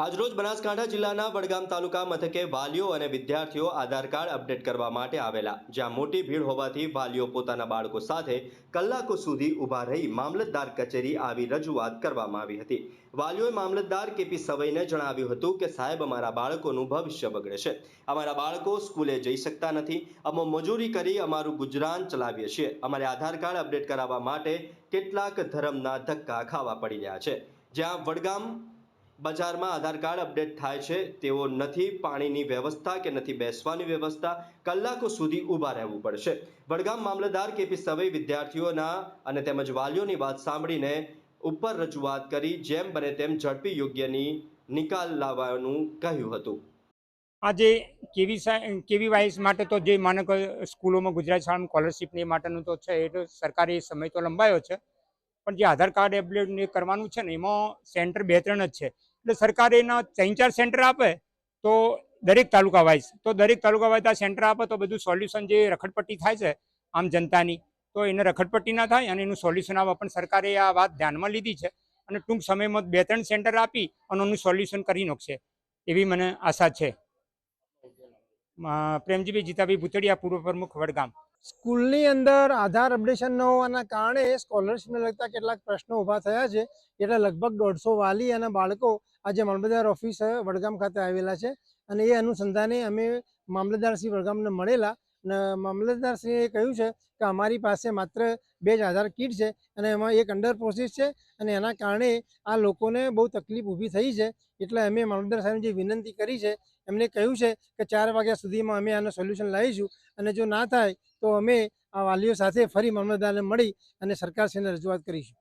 આજરોજ બનાસકાંઠા જિલ્લાના વડગામ તાલુકા મથકે વાલીઓ અને વિદ્યાર્થીઓ આધાર કાર્ડ અપડેટ કરવા માટે આવેલા. જ્યાં મોટી ભીડ હોવાથી વાલીઓ પોતાના બાળકો સાથે કલાકો સુધી ઊભા રહી મામલતદાર કચેરી આવી રજૂઆત કરવામાં આવી હતી. વાલીઓએ મામલતદાર કેપી સવઈને જણાવ્યું હતું કે, સાહેબ, અમારા બાળકોનું ભવિષ્ય બગડે છે. અમારા બાળકો સ્કૂલે જઈ શકતા નથી. અમે મજૂરી કરી અમારું ગુજરાન ચલાવીએ છીએ. અમારે આધાર કાર્ડ અપડેટ કરાવવા માટે કેટલાક ધર્મના ધક્કા ખાવા પડી રહ્યા છે. જ્યાં વડગામ બજારમાં આધાર કાર્ડ અપડેટ થાય છે. તેઓ નથી પાણીની વ્યવસ્થા કે નથી બેસવાની વ્યવસ્થા કલાકો સુધી ઊભા રહેવું પડશે. વડગામ મામલતદાર કેપી સવઈ વિદ્યાર્થીઓના અને તેમજ વાલીઓની વાત સાંભળીને ઉપર રજૂઆત કરી, જેમ બને તેમ ઝડપી યોગ્યની નિકાલ લાવવાનું કહ્યું હતું. આજે કેવી કેવી વાઇસ માટે તો જે માનક સ્કૂલોમાં ગુજરાત શાળામાં સ્કોલરશીપને માટેનું તો છે, એ તો સરકારે સમય તો લંબાયો છે. પણ જે આધાર કાર્ડ એપ્લિકેશન કરવાનું છે ને, એમાં સેન્ટર બે ત્રણ જ છે. એટલે સરકારે એના ત્રણ ચાર સેન્ટર આપે, તો દરેક તાલુકા વાઇઝ. તો દરેક તાલુકા વાઇઝ આ સેન્ટર આપે, તો બધું સોલ્યુશન જે રખડપટ્ટી થાય છે, આમ જનતાની, તો એને રખડપટ્ટી ના થાય અને એનું સોલ્યુશન આવવા પણ સરકારે આ વાત ધ્યાનમાં લીધી છે. અને ટૂંક સમયમાં બે ત્રણ સેન્ટર આપી અને એનું સોલ્યુશન કરી નાખશે. એવી મને આશા છે. પ્રેમજીભાઈ જીતાભાઈ ભૂતડિયા, પૂર્વ પ્રમુખ, વડગામ. સ્કૂલની અંદર આધાર અપડેશન ન હોવાના કારણે સ્કોલરશીપને લગતા કેટલાક પ્રશ્નો ઊભા થયા છે. એટલે લગભગ દોઢસો વાલી અને બાળકો આજે મામલતદાર ઓફિસ વડગામ ખાતે આવેલા છે અને એ અનુસંધાને અમે મામલતદારશ્રી વડગામને મળેલા અને મામલતદારશ્રીએ કહ્યું છે કે અમારી પાસે માત્ર બે જ આધાર કીટ છે અને એમાં એક અંડર પ્રોસેસ છે અને એના કારણે આ લોકોને બહુ તકલીફ ઊભી થઈ છે એટલે અમે મામલતદાર સાહેબને જે વિનંતી કરી છે એમને કહ્યું છે કે ચાર વાગ્યા સુધીમાં અમે આનું સોલ્યુશન લાવીશું અને જો ના થાય તો અમે આ વાલીઓ સાથે ફરી મામલતદારને મળી અને સરકારશ્રીને રજૂઆત કરીશું.